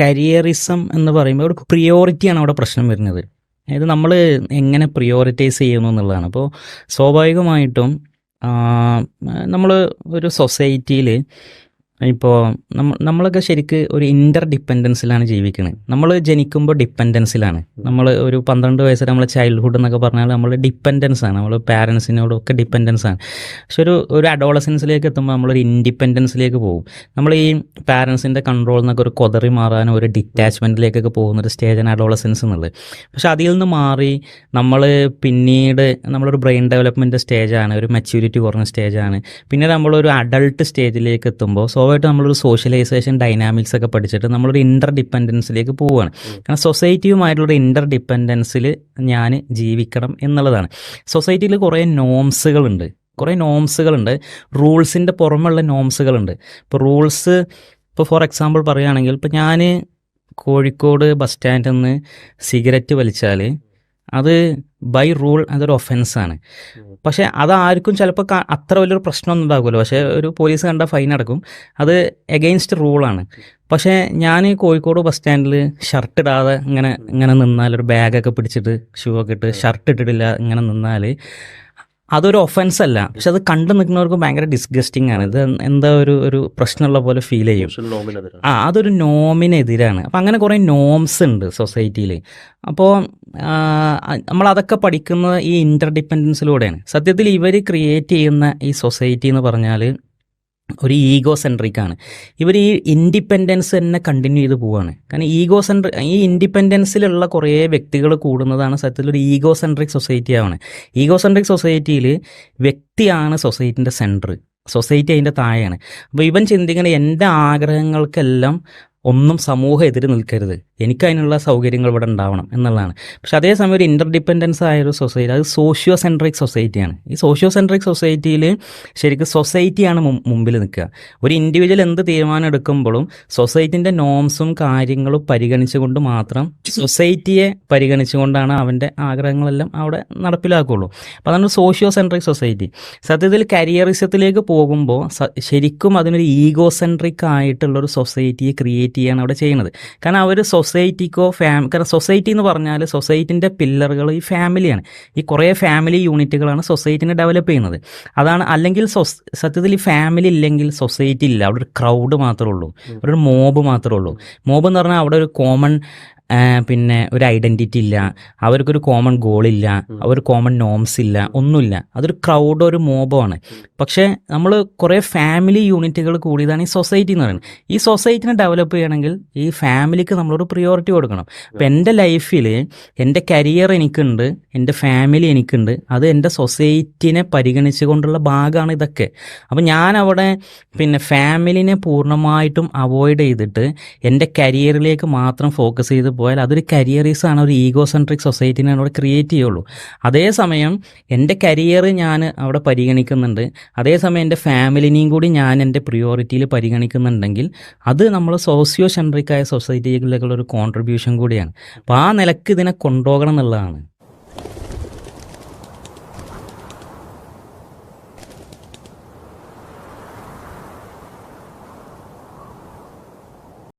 കരിയറിസം എന്ന് പറയുമ്പോൾ ഇവിടെ പ്രിയോറിറ്റിയാണ് അവിടെ പ്രശ്നം വരുന്നത്. അതായത് നമ്മൾ എങ്ങനെ പ്രിയോറിറ്റൈസ് ചെയ്യുന്നു എന്നുള്ളതാണ്. അപ്പോൾ സ്വാഭാവികമായിട്ടും നമ്മൾ ഒരു സൊസൈറ്റിയിൽ ഇപ്പോൾ നമ്മ നമ്മളൊക്കെ ശരിക്ക് ഒരു ഇന്റർ ഡിപ്പെൻഡൻസിലാണ് ജീവിക്കുന്നത് നമ്മൾ ജനിക്കുമ്പോൾ ഡിപ്പെൻഡൻസിലാണ് നമ്മൾ ഒരു പന്ത്രണ്ട് വയസ്സ് നമ്മൾ ചൈൽഡ്ഹുഡ് എന്നൊക്കെ പറഞ്ഞാൽ നമ്മൾ ഡിപ്പെൻഡൻസ് ആണ് നമ്മൾ പാരൻസിനോടൊക്കെ ഡിപ്പെൻഡൻസ് ആണ് പക്ഷെ ഒരു ഒരു അഡോളസൻസിലേക്ക് എത്തുമ്പോൾ നമ്മളൊരു ഇൻഡിപെൻഡൻസിലേക്ക് പോകും. നമ്മൾ ഈ പാരൻസിന്റെ കൺട്രോളിൽ നിന്നൊക്കെ ഒരു കൊതറി മാറാനും ഒരു ഡിറ്റാച്ച്മെന്റിലേക്കൊക്കെ പോകുന്ന ഒരു സ്റ്റേജാണ് അഡോളസൻസ് എന്നുള്ളത്. പക്ഷെ അതിൽ നിന്ന് മാറി നമ്മൾ പിന്നീട് നമ്മളൊരു ബ്രെയിൻ ഡെവലപ്മെന്റ് സ്റ്റേജാണ് ഒരു മെച്യൂരിറ്റി കുറഞ്ഞ സ്റ്റേജാണ് പിന്നെ നമ്മളൊരു അഡൾട്ട് സ്റ്റേജിലേക്ക് എത്തുമ്പോൾ സ്വാഭാവികമായിട്ട് നമ്മളൊരു സോഷ്യലൈസേഷൻ ഡൈനാമിക്സ് ഒക്കെ പഠിച്ചിട്ട് നമ്മളൊരു ഇന്റർ ഡിപ്പെൻഡൻസിലേക്ക് പോവുകയാണ് കാരണം സൊസൈറ്റിയുമായിട്ടുള്ള ഇന്റർ ഡിപ്പെൻഡൻസിൽ ഞാൻ ജീവിക്കണം എന്നുള്ളതാണ്. സൊസൈറ്റിയിൽ കുറേ നോംസുകളുണ്ട് കുറേ നോംസുകളുണ്ട് റൂൾസിന്റെ പുറമുള്ള നോംസുകളുണ്ട് ഇപ്പോൾ റൂൾസ് ഇപ്പോൾ ഫോർ എക്സാമ്പിൾ പറയുകയാണെങ്കിൽ ഇപ്പോൾ ഞാൻ കോഴിക്കോട് ബസ് സ്റ്റാൻഡിൽ നിന്ന് സിഗരറ്റ് വലിച്ചാൽ അത് ബൈ റൂൾ അതൊരു ഒഫൻസാണ് പക്ഷേ അതാർക്കും ചിലപ്പോൾ അത്ര വലിയൊരു പ്രശ്നമൊന്നും ഉണ്ടാകുമല്ലോ പക്ഷേ ഒരു പോലീസ് കണ്ട ഫൈൻ അടക്കും അത് എഗെയിൻസ്റ്റ് റൂളാണ് പക്ഷേ ഞാൻ കോഴിക്കോട് ബസ് സ്റ്റാൻഡിൽ ഷർട്ട് ഇടാതെ ഇങ്ങനെ ഇങ്ങനെ നിന്നാൽ ഒരു ബാഗൊക്കെ പിടിച്ചിട്ട് ഷൂ ഒക്കെ ഇട്ട് ഷർട്ട് ഇട്ടിട്ടില്ല ഇങ്ങനെ നിന്നാൽ അതൊരു ഒഫൻസ് അല്ല. പക്ഷെ അത് കണ്ടു നിൽക്കുന്നവർക്ക് ഭയങ്കര ഡിസ്ഗസ്റ്റിംഗ് ആണ്. ഇത് എന്താ ഒരു ഒരു പ്രശ്നമുള്ള പോലെ ഫീൽ ചെയ്യും. ആ അതൊരു നോമിനെതിരാണ് അപ്പം അങ്ങനെ കുറേ നോംസ് ഉണ്ട് സൊസൈറ്റിയിൽ അപ്പോൾ നമ്മൾ അതൊക്കെ പഠിക്കുന്നത് ഈ ഇന്റർ ഡിപ്പെൻഡൻസിലൂടെയാണ് സത്യത്തിൽ ഇവർ ക്രിയേറ്റ് ചെയ്യുന്ന ഈ സൊസൈറ്റി എന്ന് പറഞ്ഞാൽ ഒരു ഈഗോ സെൻട്രിക് ആണ് ഇവർ ഈ ഇൻഡിപെൻഡൻസ് തന്നെ കണ്ടിന്യൂ ചെയ്ത് പോവുകയാണ് കാരണം ഈഗോ സെൻട്രി ഈ ഇൻഡിപെൻഡൻസിലുള്ള കുറേ വ്യക്തികൾ കൂടുന്നതാണ് സത്യത്തിൽ ഒരു ഈഗോ സെൻട്രിക് സൊസൈറ്റി ആവണേ ഈഗോ സെൻട്രിക് സൊസൈറ്റിയിൽ വ്യക്തിയാണ് സൊസൈറ്റിന്റെ സെന്റർ സൊസൈറ്റി അതിന്റെ താഴെയാണ്. അപ്പോൾ ഇവൻ ചിന്തിക്കുന്ന എന്റെ ആഗ്രഹങ്ങൾക്കെല്ലാം ഒന്നും സമൂഹം എതിര് നിൽക്കരുത്. എനിക്ക് അതിനുള്ള സൗകര്യങ്ങൾ ഇവിടെ ഉണ്ടാവണം എന്നുള്ളതാണ്. പക്ഷെ അതേസമയം ഒരു ഇന്റർ ഡിപ്പെൻഡൻസ് ആയ ഒരു സൊസൈറ്റി അത് സോഷ്യോ സെൻട്രിക് സൊസൈറ്റിയാണ് ഈ സോഷ്യോ സെൻട്രിക് സൊസൈറ്റിയിൽ ശരിക്കും സൊസൈറ്റിയാണ് മുമ്പിൽ നിൽക്കുക. ഒരു ഇൻഡിവിജ്വൽ എന്ത് തീരുമാനം എടുക്കുമ്പോഴും സൊസൈറ്റിന്റെ നോംസും കാര്യങ്ങളും പരിഗണിച്ചുകൊണ്ട് മാത്രം സൊസൈറ്റിയെ പരിഗണിച്ചുകൊണ്ടാണ് അവന്റെ ആഗ്രഹങ്ങളെല്ലാം അവിടെ നടപ്പിലാക്കുകയുള്ളൂ. അപ്പോൾ അതാണ് സോഷ്യോ സെൻട്രിക് സൊസൈറ്റി സത്യത്തിൽ കരിയറിസത്തിലേക്ക് പോകുമ്പോൾ ശരിക്കും അതിനൊരു ഈഗോ സെൻട്രിക് ആയിട്ടുള്ളൊരു സൊസൈറ്റിയെ ക്രിയേറ്റ് ചെയ്യാണ് അവിടെ ചെയ്യുന്നത്. കാരണം അവർ സൊസൈറ്റിക്കോ ഫാം കാരണം സൊസൈറ്റി എന്ന് പറഞ്ഞാൽ സൊസൈറ്റിന്റെ പില്ലറുകൾ ഈ ഫാമിലിയാണ്. ഈ കുറേ ഫാമിലി യൂണിറ്റുകളാണ് സൊസൈറ്റിനെ ഡെവലപ്പ് ചെയ്യുന്നത്. അതാണ് അല്ലെങ്കിൽ സത്യത്തിൽ ഈ ഫാമിലി ഇല്ലെങ്കിൽ സൊസൈറ്റി ഇല്ല. അവിടെ ഒരു ക്രൗഡ് മാത്രമേ ഉള്ളൂ. അവിടെ ഒരു മോബ് മാത്രമേ ഉള്ളൂ. മോബ് എന്ന് പറഞ്ഞാൽ അവിടെ ഒരു കോമൺ പിന്നെ ഒരു ഐഡന്റിറ്റി ഇല്ല. അവർക്കൊരു കോമൺ ഗോളില്ല അവർ കോമൺ നോംസ് ഇല്ല. ഒന്നുമില്ല. അതൊരു ക്രൗഡോ ഒരു മോബോ ആണ് പക്ഷേ നമ്മൾ കുറേ ഫാമിലി യൂണിറ്റുകൾ കൂടിയതാണ് ഈ സൊസൈറ്റി എന്ന് പറയുന്നത്. ഈ സൊസൈറ്റിനെ ഡെവലപ്പ് ചെയ്യണമെങ്കിൽ ഈ ഫാമിലിക്ക് നമ്മളൊരു പ്രിയോറിറ്റി കൊടുക്കണം. അപ്പം എന്റെ ലൈഫിൽ എന്റെ കരിയർ എനിക്കുണ്ട് എന്റെ ഫാമിലി എനിക്കുണ്ട് അത് എന്റെ സൊസൈറ്റിനെ പരിഗണിച്ചുകൊണ്ടുള്ള ഭാഗമാണ് ഇതൊക്കെ. അപ്പം ഞാൻ അവിടെ പിന്നെ ഫാമിലിനെ പൂർണമായിട്ടും അവോയ്ഡ് ചെയ്തിട്ട് എന്റെ കരിയറിലേക്ക് മാത്രം ഫോക്കസ് ചെയ്ത് പോയാൽ അതൊരു കരിയറീസാണ് ഒരു ഈഗോ സെൻട്രിക് സൊസൈറ്റിനെ അവിടെ ക്രിയേറ്റ് ചെയ്യുള്ളൂ. അതേസമയം എന്റെ കരിയർ ഞാൻ അവിടെ പരിഗണിക്കുന്നുണ്ട്. അതേസമയം എന്റെ ഫാമിലിനെയും കൂടി ഞാൻ എന്റെ പ്രിയോറിറ്റിയിൽ പരിഗണിക്കുന്നുണ്ടെങ്കിൽ അത് നമ്മൾ സോഷ്യോ സെൻട്രിക് ആയ സൊസൈറ്റിയിലേക്കുള്ള ഒരു കോൺട്രിബ്യൂഷൻ കൂടിയാണ്. അപ്പോൾ ആ നിലയ്ക്ക് ഇതിനെ കൊണ്ടുപോകണം എന്നുള്ളതാണ്.